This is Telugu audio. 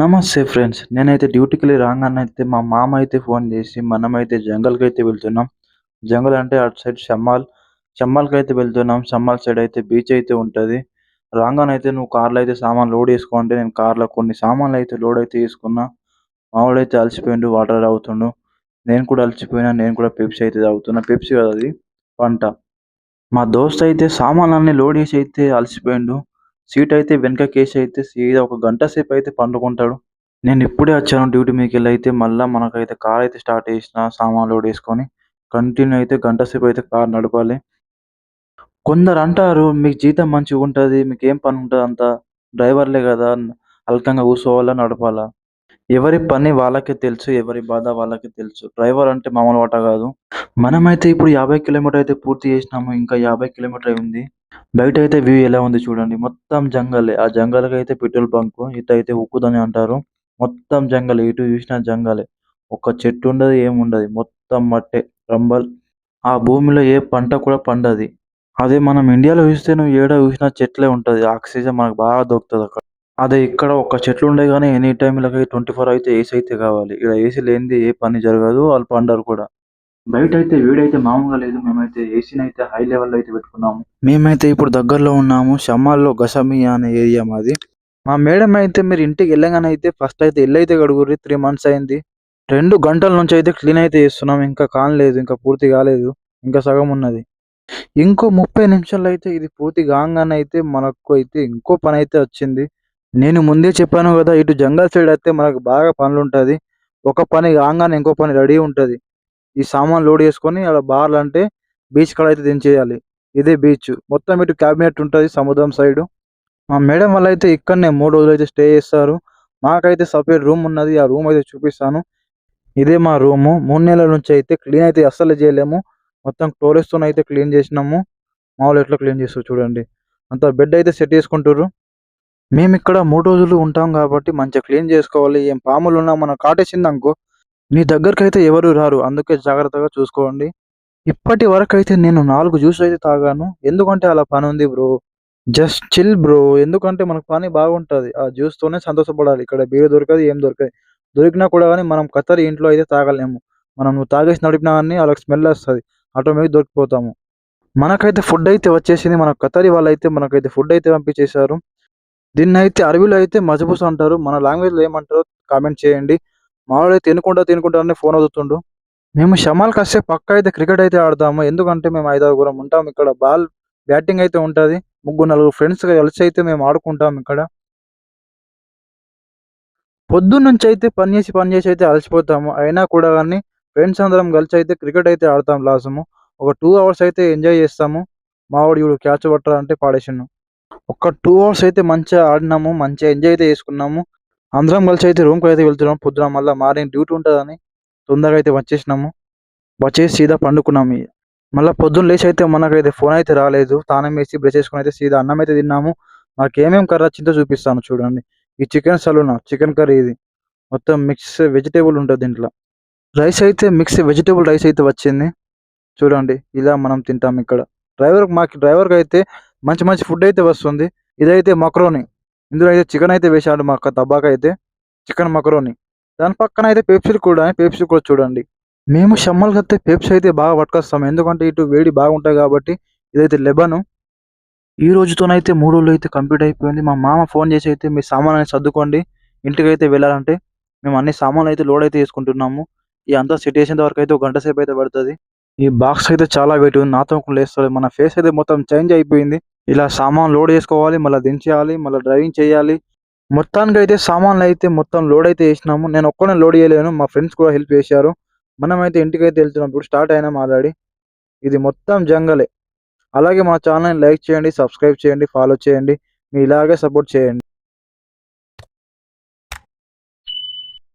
నమస్తే ఫ్రెండ్స్. నేనైతే డ్యూటీకి వెళ్ళి రాగానే అయితే మా మామ అయితే ఫోన్ చేసి మనమైతే జంగల్కి అయితే వెళ్తున్నాం. జంగల్ అంటే అటు సైడ్ షమ్మాల్ షమ్మాల్కి అయితే వెళ్తున్నాం. షమ్మాల్ సైడ్ అయితే బీచ్ అయితే ఉంటుంది. రాగానైతే నువ్వు కార్లో అయితే సామాన్ లోడ్ చేసుకో అంటే నేను కార్లో కొన్ని సామాన్లు అయితే లోడ్ అయితే చేసుకున్నా. మావాడైతే అయితే అలసిపోయిండు వాటర్ తాగుతుండు. నేను కూడా అలసిపోయినా నేను కూడా పెప్సీ అయితే తాగుతున్నా. పెప్సీ కదా అది? పంట. మా దోస్త్ అయితే సామాన్లన్నీ లోడ్ చేసి అయితే అలసిపోయిండు. సీట్ అయితే వెనక కేసు అయితే సీదా ఒక గంట సేపు అయితే పండుకుంటాడు. నేను ఇప్పుడే వచ్చాను డ్యూటీ మీకు వెళ్ళి అయితే మళ్ళీ మనకైతే కార్ అయితే స్టార్ట్ చేసిన సామాన్లు లోడ్ వేసుకొని కంటిన్యూ అయితే గంట సేపు అయితే కార్ నడపాలి. కొందరు అంటారు మీకు జీతం మంచిగా ఉంటుంది మీకు ఏం పని ఉంటుంది అంత? డ్రైవర్లే కదా అల్కంగా కూర్చోవాలా నడపాలా? ఎవరి పని వాళ్ళకే తెలుసు ఎవరి బాధ వాళ్ళకే తెలుసు. డ్రైవర్ అంటే మామూలు వాట కాదు. మనమైతే ఇప్పుడు యాభై కిలోమీటర్ అయితే పూర్తి చేసినాము ఇంకా యాభై కిలోమీటర్ ఉంది. బయట అయితే వ్యూ ఎలా ఉంది చూడండి. మొత్తం జంగలే. ఆ జంగల్కి అయితే పెట్రోల్ బంక్ ఇటు అయితే ఉక్కుదని అంటారు. మొత్తం జంగలే. ఇటు చూసినా జంగలే. ఒక చెట్టు ఉండదు ఏముండదు మొత్తం మట్టే రంబల్. ఆ భూమిలో ఏ పంట కూడా పండది. అదే మనం ఇండియాలో చూస్తే నువ్వు ఏడ చూసినా చెట్లే ఉంటది. ఆక్సిజన్ మనకు బాగా దొరుకుతుంది అక్కడ. అదే ఇక్కడ ఒక చెట్లు ఉండే కానీ ఎనీ టైం ఇలాగ ట్వంటీ ఫోర్ అయితే ఏసీ అయితే కావాలి. ఇక్కడ ఏసీ లేనిది ఏ పని జరగదు. వాళ్ళు పండరు కూడా. బయట అయితే వేడైతే మామూలుగా లేదు. మేమైతే ఏసీని అయితే హై లెవెల్ అయితే పెట్టుకున్నాము. మేమైతే ఇప్పుడు దగ్గరలో ఉన్నాము. షమ్మాల్లో గసమియా అనే ఏరియా మాది. మా మేడం అయితే మీరు ఇంటికి వెళ్ళగానే అయితే ఫస్ట్ అయితే ఇల్లు అయితే గడుగురి త్రీ మంత్స్ అయింది. రెండు గంటల నుంచి అయితే క్లీన్ అయితే చేస్తున్నాం. ఇంకా కానలేదు ఇంకా పూర్తి కాలేదు. ఇంకా సగం ఉన్నది. ఇంకో ముప్పై నిమిషాలు అయితే ఇది పూర్తి కాగానే అయితే మనకు అయితే ఇంకో పని అయితే వచ్చింది. నేను ముందే చెప్పాను కదా ఇటు జంగల్ సైడ్ అయితే మనకు బాగా పనులు ఉంటుంది ఒక పని కాగానే ఇంకో పని రెడీ ఉంటుంది. ఈ సామాన్ లోడ్ చేసుకొని అలా బార్లు అంటే బీచ్ కాడ అయితే దించేయాలి. ఇదే బీచ్. మొత్తం ఇటు క్యాబినెట్ ఉంటుంది సముద్రం సైడ్. మా మేడం వాళ్ళు అయితే ఇక్కడనే మూడు రోజులు అయితే స్టే చేస్తారు. మాకైతే సపరేట్ రూమ్ ఉన్నది. ఆ రూమ్ అయితే చూపిస్తాను. ఇదే మా రూము. మూడు నెలల నుంచి అయితే క్లీన్ అయితే అస్సలు చేయలేము. మొత్తం టోరెస్తో అయితే క్లీన్ చేసినాము. మామూలు ఎట్లా క్లీన్ చేస్తారు చూడండి. అంత బెడ్ అయితే సెట్ చేసుకుంటారు మేము ఇక్కడ మూడు రోజులు ఉంటాం కాబట్టి మంచిగా క్లీన్ చేసుకోవాలి. ఏం పాములు ఉన్నా మనం కాటేసింది అనుకో. మీ దగ్గరకు అయితే ఎవరు రారు. అందుకే జాగ్రత్తగా చూసుకోండి. ఇప్పటి వరకు అయితే నేను నాలుగు జ్యూస్ అయితే తాగాను. ఎందుకంటే అలా పని ఉంది బ్రో. Just chill bro. ఎందుకంటే మనకు పని బాగుంటుంది. ఆ జ్యూస్ తోనే సంతోషపడాలి. ఇక్కడ బీరు దొరకదు ఏం దొరకదు. దొరికినా కూడా కానీ మనం కత్తరి ఇంట్లో అయితే తాగలేము. మనం నువ్వు తాగేసి నడిపినా కానీ వాళ్ళకి స్మెల్ వస్తుంది. ఆటోమేటిక్ దొరికిపోతాము. మనకైతే ఫుడ్ అయితే వచ్చేసింది. మన కతరి వాళ్ళు అయితే మనకైతే ఫుడ్ అయితే పంపించేశారు. దీన్ని అయితే అరబీలో అయితే మజబూస్ అంటారు. మన లాంగ్వేజ్లో ఏమంటారో కామెంట్ చేయండి. మావాడైతే తినుకుంటా తినుకుంటా అని ఫోన్ అవుతుండు మేము షమాల్ కాసే పక్క అయితే క్రికెట్ అయితే ఆడతాము ఎందుకంటే మేము ఐదారుగురం ఉంటాం ఇక్కడ. బాల్ బ్యాటింగ్ అయితే ఉంటుంది. ముగ్గురు నలుగురు ఫ్రెండ్స్ కలిసి అయితే మేము ఆడుకుంటాం ఇక్కడ. పొద్దున్న నుంచి అయితే పని చేసి పని చేసి అయితే అలసిపోతాము. అయినా కూడా కానీ ఫ్రెండ్స్ అందరం కలిసి అయితే క్రికెట్ అయితే ఆడతాం లాసము ఒక టూ అవర్స్ అయితే ఎంజాయ్ చేస్తాము. మావాడు ఇప్పుడు క్యాచ్ పట్టాలంటే పాడేసాను ఒక టూ అవర్స్ అయితే మంచిగా ఆడినాము. మంచిగా ఎంజాయ్ అయితే చేసుకున్నాము. అందరం కలిసి అయితే రూమ్కి అయితే వెళ్తున్నాం. పొద్దున మళ్ళీ మార్నింగ్ డ్యూటీ ఉంటుందని తొందరగా అయితే వచ్చేసినాము. వచ్చేసి సీదా పండుకున్నాము మళ్ళీ పొద్దున్న లేచి అయితే మనకైతే ఫోన్ అయితే రాలేదు. తానం వేసి బ్రష్ చేసుకుని అయితే సీదా అన్నం అయితే తిన్నాము. మాకు ఏమేమి కర్రీ వచ్చిందో చూపిస్తాను చూడండి. ఈ చికెన్ సలూనా చికెన్ కర్రీ ఇది. మొత్తం మిక్స్ వెజిటేబుల్ ఉంటుంది దీంట్లో. రైస్ అయితే మిక్స్ వెజిటేబుల్ రైస్ అయితే వచ్చింది. చూడండి ఇలా మనం తింటాం ఇక్కడ. డ్రైవర్ మాకు డ్రైవర్కి అయితే మంచి మంచి ఫుడ్ అయితే వస్తుంది. ఇదైతే మక్రోని. ఇందులో అయితే చికెన్ అయితే వేశాడు మా తబ్బాక అయితే చికెన్ మకరోని దాని పక్కన అయితే పెప్సీలు కూడా పెప్సీ కూడా చూడండి. మేము షమ్మల్ కత్తే పెప్సీ అయితే బాగా పట్టుకొస్తాం. ఎందుకంటే ఇటు వేడి బాగుంటాయి కాబట్టి ఇదైతే లెబను. ఈ రోజుతోనైతే మూడు రోజులు అయితే కంప్లీట్ అయిపోయింది. మా మామ ఫోన్ చేసి అయితే మీ సామాన్ అనేది సర్దుకోండి. ఇంటికి అయితే వెళ్ళాలంటే మేము అన్ని సామాన్లు అయితే లోడ్ అయితే వేసుకుంటున్నాము ఈ అంతా సెట్ వరకు అయితే ఒక గంట సేపు అయితే పడుతుంది. ఈ బాక్స్ అయితే చాలా వెయిట్ ఉంది. నాతో లేస్తుంది మన ఫేస్ అయితే మొత్తం చేంజ్ అయిపోయింది. ఇలా సామాన్ లోడ్ చేసుకోవాలి మళ్ళీ దించేయాలి మళ్ళీ డ్రైవింగ్ చేయాలి. మొత్తానికి అయితే సామాన్లు అయితే మొత్తం లోడ్ అయితే చేసినాము. నేను ఒక్కనే లోడ్ చేయలేను మా ఫ్రెండ్స్ కూడా హెల్ప్ చేశారు. మనం అయితే ఇంటికి అయితే వెళ్తున్నాం. ఇప్పుడు స్టార్ట్ అయినాం ఆల్రెడీ ఇది మొత్తం జంగలే. అలాగే మా ఛానల్ని లైక్ చేయండి సబ్స్క్రైబ్ చేయండి ఫాలో చేయండి. మీ ఇలాగే సపోర్ట్ చేయండి.